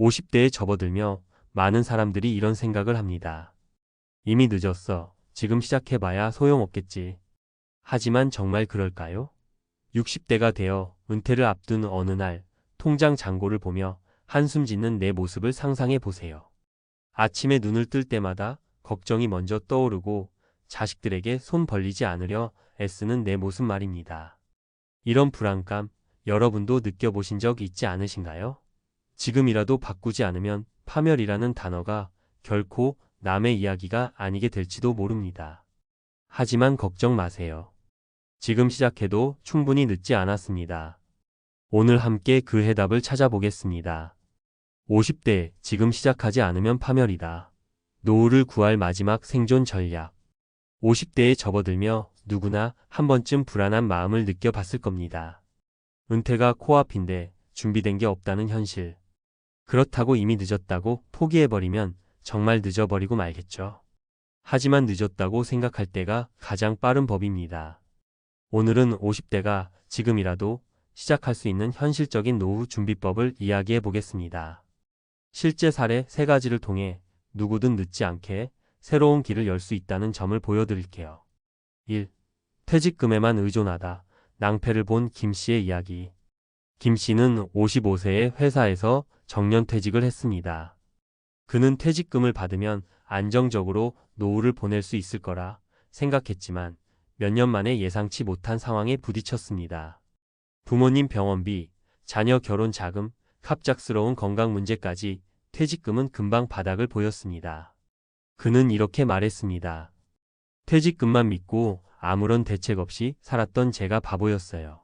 50대에 접어들며 많은 사람들이 이런 생각을 합니다. 이미 늦었어. 지금 시작해봐야 소용없겠지. 하지만 정말 그럴까요? 60대가 되어 은퇴를 앞둔 어느 날 통장 잔고를 보며 한숨 짓는 내 모습을 상상해 보세요. 아침에 눈을 뜰 때마다 걱정이 먼저 떠오르고 자식들에게 손 벌리지 않으려 애쓰는 내 모습 말입니다. 이런 불안감 여러분도 느껴보신 적 있지 않으신가요? 지금이라도 바꾸지 않으면 파멸이라는 단어가 결코 남의 이야기가 아니게 될지도 모릅니다. 하지만 걱정 마세요. 지금 시작해도 충분히 늦지 않았습니다. 오늘 함께 그 해답을 찾아보겠습니다. 50대 지금 시작하지 않으면 파멸이다. 노후를 구할 마지막 생존 전략. 50대에 접어들며 누구나 한 번쯤 불안한 마음을 느껴봤을 겁니다. 은퇴가 코앞인데 준비된 게 없다는 현실. 그렇다고 이미 늦었다고 포기해버리면 정말 늦어버리고 말겠죠. 하지만 늦었다고 생각할 때가 가장 빠른 법입니다. 오늘은 50대가 지금이라도 시작할 수 있는 현실적인 노후 준비법을 이야기해 보겠습니다. 실제 사례 세 가지를 통해 누구든 늦지 않게 새로운 길을 열 수 있다는 점을 보여드릴게요. 1. 퇴직금에만 의존하다. 낭패를 본 김 씨의 이야기. 김 씨는 55세에 회사에서 정년퇴직을 했습니다. 그는 퇴직금을 받으면 안정적으로 노후를 보낼 수 있을 거라 생각했지만 몇 년 만에 예상치 못한 상황에 부딪혔습니다. 부모님 병원비, 자녀 결혼 자금, 갑작스러운 건강 문제까지 퇴직금은 금방 바닥을 보였습니다. 그는 이렇게 말했습니다. 퇴직금만 믿고 아무런 대책 없이 살았던 제가 바보였어요.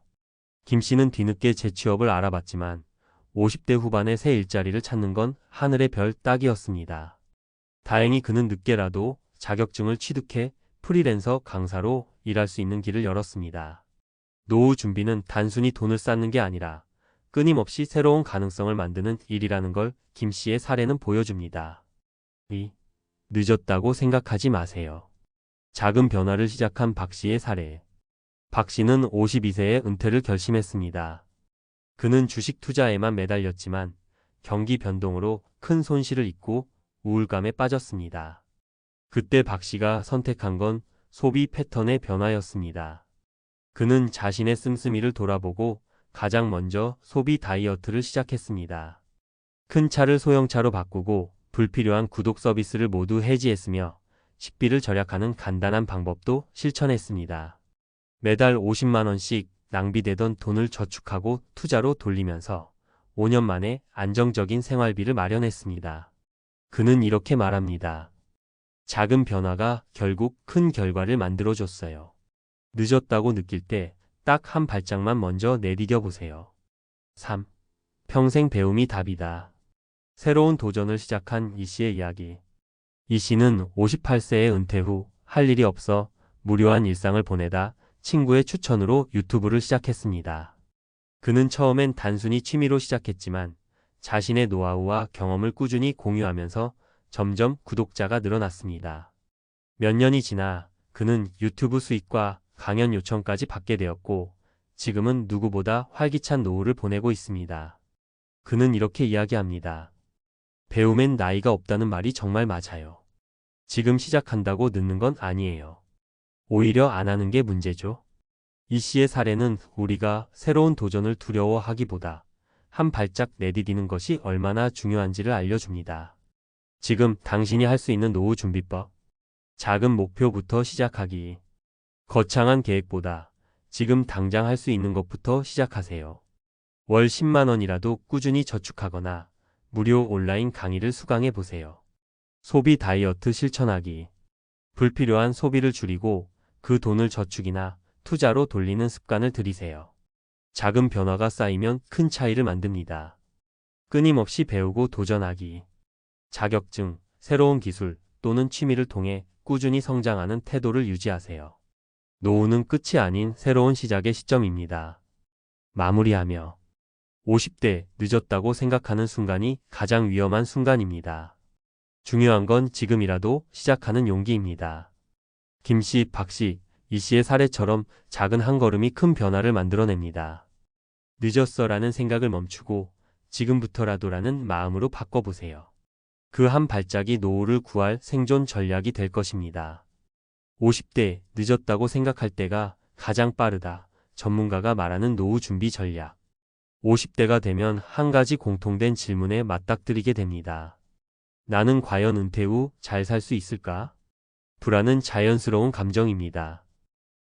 김 씨는 뒤늦게 재취업을 알아봤지만 50대 후반에 새 일자리를 찾는 건 하늘의 별 따기였습니다. 다행히 그는 늦게라도 자격증을 취득해 프리랜서 강사로 일할 수 있는 길을 열었습니다. 노후 준비는 단순히 돈을 쌓는 게 아니라 끊임없이 새로운 가능성을 만드는 일이라는 걸 김 씨의 사례는 보여줍니다. 2. 늦었다고 생각하지 마세요. 작은 변화를 시작한 박 씨의 사례. 박 씨는 52세에 은퇴를 결심했습니다. 그는 주식 투자에만 매달렸지만 경기 변동으로 큰 손실을 입고 우울감에 빠졌습니다. 그때 박 씨가 선택한 건 소비 패턴의 변화였습니다. 그는 자신의 씀씀이를 돌아보고 가장 먼저 소비 다이어트를 시작했습니다. 큰 차를 소형차로 바꾸고 불필요한 구독 서비스를 모두 해지했으며 식비를 절약하는 간단한 방법도 실천했습니다. 매달 50만원씩 낭비되던 돈을 저축하고 투자로 돌리면서 5년 만에 안정적인 생활비를 마련했습니다. 그는 이렇게 말합니다. 작은 변화가 결국 큰 결과를 만들어줬어요. 늦었다고 느낄 때 딱 한 발짝만 먼저 내디뎌 보세요. 3. 평생 배움이 답이다. 새로운 도전을 시작한 이 씨의 이야기. 이 씨는 58세의 은퇴 후 할 일이 없어 무료한 일상을 보내다 친구의 추천으로 유튜브를 시작했습니다. 그는 처음엔 단순히 취미로 시작했지만 자신의 노하우와 경험을 꾸준히 공유하면서 점점 구독자가 늘어났습니다. 몇 년이 지나 그는 유튜브 수익과 강연 요청까지 받게 되었고 지금은 누구보다 활기찬 노후를 보내고 있습니다. 그는 이렇게 이야기합니다. 배움엔 나이가 없다는 말이 정말 맞아요. 지금 시작한다고 늦는 건 아니에요. 오히려 안 하는 게 문제죠. 이 씨의 사례는 우리가 새로운 도전을 두려워하기보다 한 발짝 내디디는 것이 얼마나 중요한지를 알려줍니다. 지금 당신이 할 수 있는 노후 준비법. 작은 목표부터 시작하기. 거창한 계획보다 지금 당장 할 수 있는 것부터 시작하세요. 월 10만 원이라도 꾸준히 저축하거나 무료 온라인 강의를 수강해 보세요. 소비 다이어트 실천하기. 불필요한 소비를 줄이고 그 돈을 저축이나 투자로 돌리는 습관을 들이세요. 작은 변화가 쌓이면 큰 차이를 만듭니다. 끊임없이 배우고 도전하기. 자격증, 새로운 기술 또는 취미를 통해 꾸준히 성장하는 태도를 유지하세요. 노후는 끝이 아닌 새로운 시작의 시점입니다. 마무리하며 50대 늦었다고 생각하는 순간이 가장 위험한 순간입니다. 중요한 건 지금이라도 시작하는 용기입니다. 김씨, 박씨, 이씨의 사례처럼 작은 한 걸음이 큰 변화를 만들어냅니다. 늦었어라는 생각을 멈추고 지금부터라도라는 마음으로 바꿔보세요. 그 한 발짝이 노후를 구할 생존 전략이 될 것입니다. 50대 늦었다고 생각할 때가 가장 빠르다. 전문가가 말하는 노후 준비 전략. 50대가 되면 한 가지 공통된 질문에 맞닥뜨리게 됩니다. 나는 과연 은퇴 후 잘 살 수 있을까? 불안은 자연스러운 감정입니다.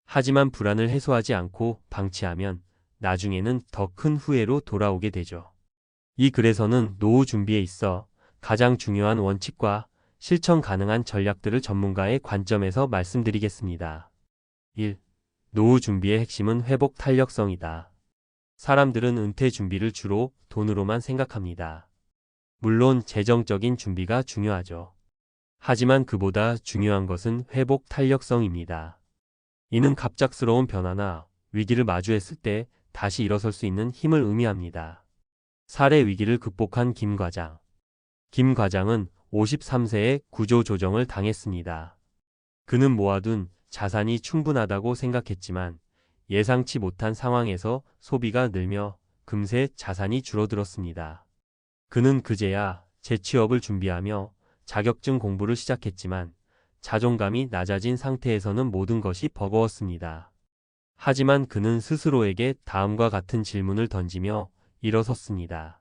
하지만 불안을 해소하지 않고 방치하면 나중에는 더 큰 후회로 돌아오게 되죠. 이 글에서는 노후 준비에 있어 가장 중요한 원칙과 실천 가능한 전략들을 전문가의 관점에서 말씀드리겠습니다. 1. 노후 준비의 핵심은 회복 탄력성이다. 사람들은 은퇴 준비를 주로 돈으로만 생각합니다. 물론 재정적인 준비가 중요하죠. 하지만 그보다 중요한 것은 회복 탄력성입니다. 이는 갑작스러운 변화나 위기를 마주했을 때 다시 일어설 수 있는 힘을 의미합니다. 사례 위기를 극복한 김 과장. 김 과장은 53세에 구조 조정을 당했습니다. 그는 모아둔 자산이 충분하다고 생각했지만 예상치 못한 상황에서 소비가 늘며 금세 자산이 줄어들었습니다. 그는 그제야 재취업을 준비하며 자격증 공부를 시작했지만 자존감이 낮아진 상태에서는 모든 것이 버거웠습니다. 하지만 그는 스스로에게 다음과 같은 질문을 던지며 일어섰습니다.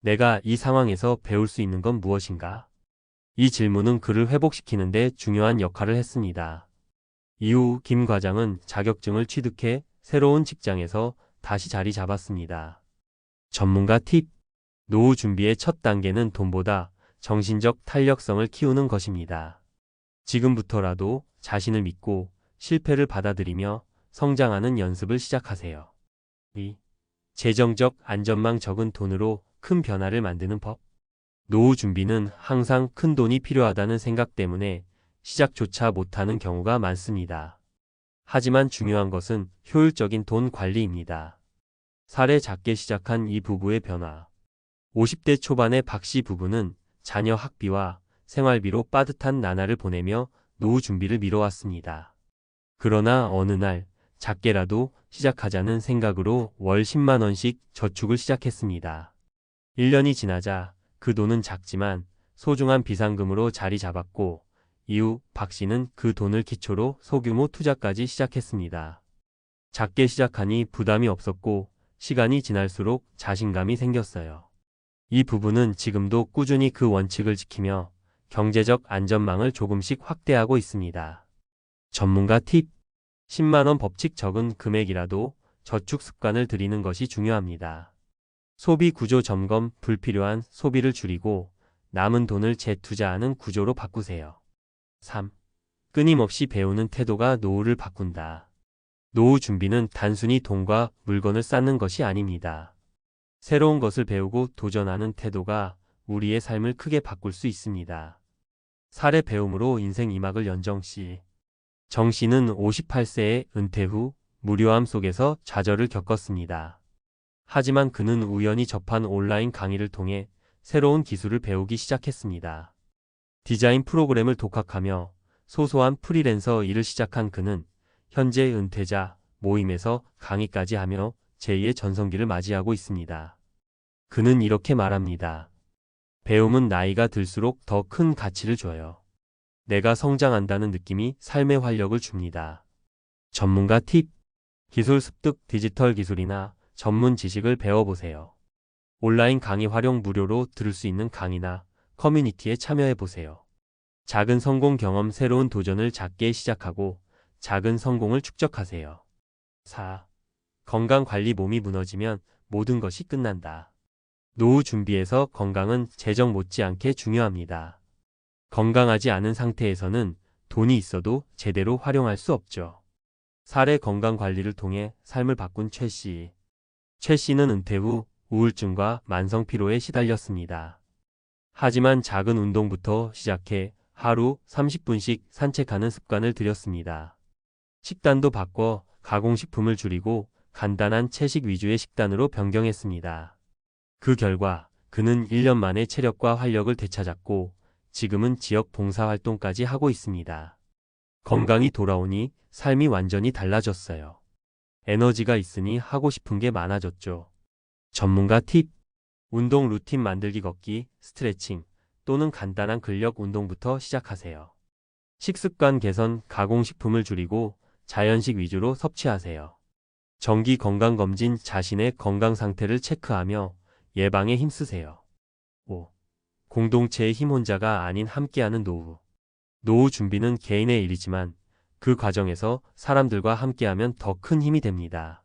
내가 이 상황에서 배울 수 있는 건 무엇인가? 이 질문은 그를 회복시키는데 중요한 역할을 했습니다. 이후 김 과장은 자격증을 취득해 새로운 직장에서 다시 자리 잡았습니다. 전문가 팁 노후 준비의 첫 단계는 돈보다 정신적 탄력성을 키우는 것입니다. 지금부터라도 자신을 믿고 실패를 받아들이며 성장하는 연습을 시작하세요. 2. 재정적 안전망 적은 돈으로 큰 변화를 만드는 법. 노후 준비는 항상 큰 돈이 필요하다는 생각 때문에 시작조차 못하는 경우가 많습니다. 하지만 중요한 것은 효율적인 돈 관리입니다. 사례 작게 시작한 이 부부의 변화. 50대 초반의 박씨 부부는 자녀 학비와 생활비로 빠듯한 나날을 보내며 노후 준비를 미뤄왔습니다. 그러나 어느 날 작게라도 시작하자는 생각으로 월 10만원씩 저축을 시작했습니다. 1년이 지나자 그 돈은 작지만 소중한 비상금으로 자리 잡았고 이후 박 씨는 그 돈을 기초로 소규모 투자까지 시작했습니다. 작게 시작하니 부담이 없었고 시간이 지날수록 자신감이 생겼어요. 이 부부는 지금도 꾸준히 그 원칙을 지키며 경제적 안전망을 조금씩 확대하고 있습니다. 전문가 팁 10만원 법칙 적은 금액이라도 저축 습관을 들이는 것이 중요합니다. 소비 구조 점검 불필요한 소비를 줄이고 남은 돈을 재투자하는 구조로 바꾸세요. 3. 끊임없이 배우는 태도가 노후를 바꾼다. 노후 준비는 단순히 돈과 물건을 쌓는 것이 아닙니다. 새로운 것을 배우고 도전하는 태도가 우리의 삶을 크게 바꿀 수 있습니다. 사례 배움으로 인생 이막을 연정 씨. 정 씨는 58세의 은퇴 후 무료함 속에서 좌절을 겪었습니다. 하지만 그는 우연히 접한 온라인 강의를 통해 새로운 기술을 배우기 시작했습니다. 디자인 프로그램을 독학하며 소소한 프리랜서 일을 시작한 그는 현재 은퇴자 모임에서 강의까지 하며 제2의 전성기를 맞이하고 있습니다. 그는 이렇게 말합니다. 배움은 나이가 들수록 더 큰 가치를 줘요. 내가 성장한다는 느낌이 삶의 활력을 줍니다. 전문가 팁 기술 습득 디지털 기술이나 전문 지식을 배워보세요. 온라인 강의 활용 무료로 들을 수 있는 강의나 커뮤니티에 참여해보세요. 작은 성공 경험 새로운 도전을 작게 시작하고 작은 성공을 축적하세요. 4. 건강 관리 몸이 무너지면 모든 것이 끝난다. 노후 준비에서 건강은 재정 못지않게 중요합니다. 건강하지 않은 상태에서는 돈이 있어도 제대로 활용할 수 없죠. 사례 건강 관리를 통해 삶을 바꾼 최 씨. 최 씨는 은퇴 후 우울증과 만성 피로에 시달렸습니다. 하지만 작은 운동부터 시작해 하루 30분씩 산책하는 습관을 들였습니다. 식단도 바꿔 가공식품을 줄이고 간단한 채식 위주의 식단으로 변경했습니다. 그 결과 그는 1년 만에 체력과 활력을 되찾았고 지금은 지역 봉사활동까지 하고 있습니다. 건강이 돌아오니 삶이 완전히 달라졌어요. 에너지가 있으니 하고 싶은 게 많아졌죠. 전문가 팁 운동 루틴 만들기 걷기, 스트레칭 또는 간단한 근력 운동부터 시작하세요. 식습관 개선, 가공식품을 줄이고 자연식 위주로 섭취하세요. 정기 건강검진 자신의 건강 상태를 체크하며 예방에 힘쓰세요. 5. 공동체의 힘 혼자가 아닌 함께하는 노후. 노후 준비는 개인의 일이지만 그 과정에서 사람들과 함께하면 더 큰 힘이 됩니다.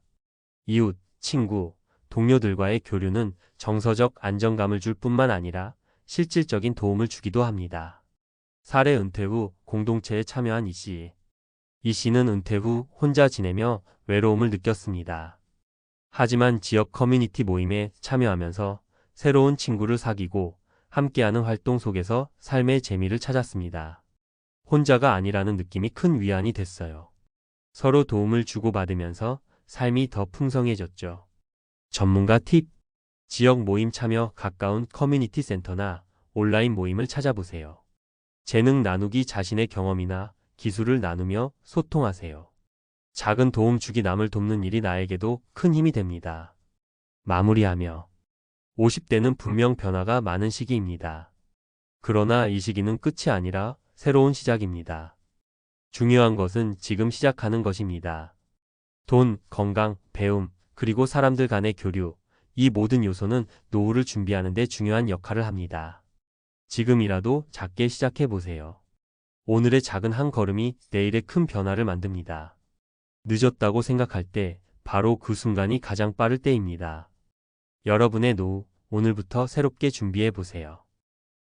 이웃, 친구, 동료들과의 교류는 정서적 안정감을 줄 뿐만 아니라 실질적인 도움을 주기도 합니다. 사례 은퇴 후 공동체에 참여한 이 씨. 이 씨는 은퇴 후 혼자 지내며 외로움을 느꼈습니다. 하지만 지역 커뮤니티 모임에 참여하면서 새로운 친구를 사귀고 함께하는 활동 속에서 삶의 재미를 찾았습니다. 혼자가 아니라는 느낌이 큰 위안이 됐어요. 서로 도움을 주고받으면서 삶이 더 풍성해졌죠. 전문가 팁 지역 모임 참여 가까운 커뮤니티 센터나 온라인 모임을 찾아보세요. 재능 나누기 자신의 경험이나 기술을 나누며 소통하세요. 작은 도움 주기 남을 돕는 일이 나에게도 큰 힘이 됩니다. 마무리하며 50대는 분명 변화가 많은 시기입니다. 그러나 이 시기는 끝이 아니라 새로운 시작입니다. 중요한 것은 지금 시작하는 것입니다. 돈, 건강, 배움, 그리고 사람들 간의 교류, 이 모든 요소는 노후를 준비하는 데 중요한 역할을 합니다. 지금이라도 작게 시작해 보세요. 오늘의 작은 한 걸음이 내일의 큰 변화를 만듭니다. 늦었다고 생각할 때 바로 그 순간이 가장 빠를 때입니다. 여러분의 노후, 오늘부터 새롭게 준비해 보세요.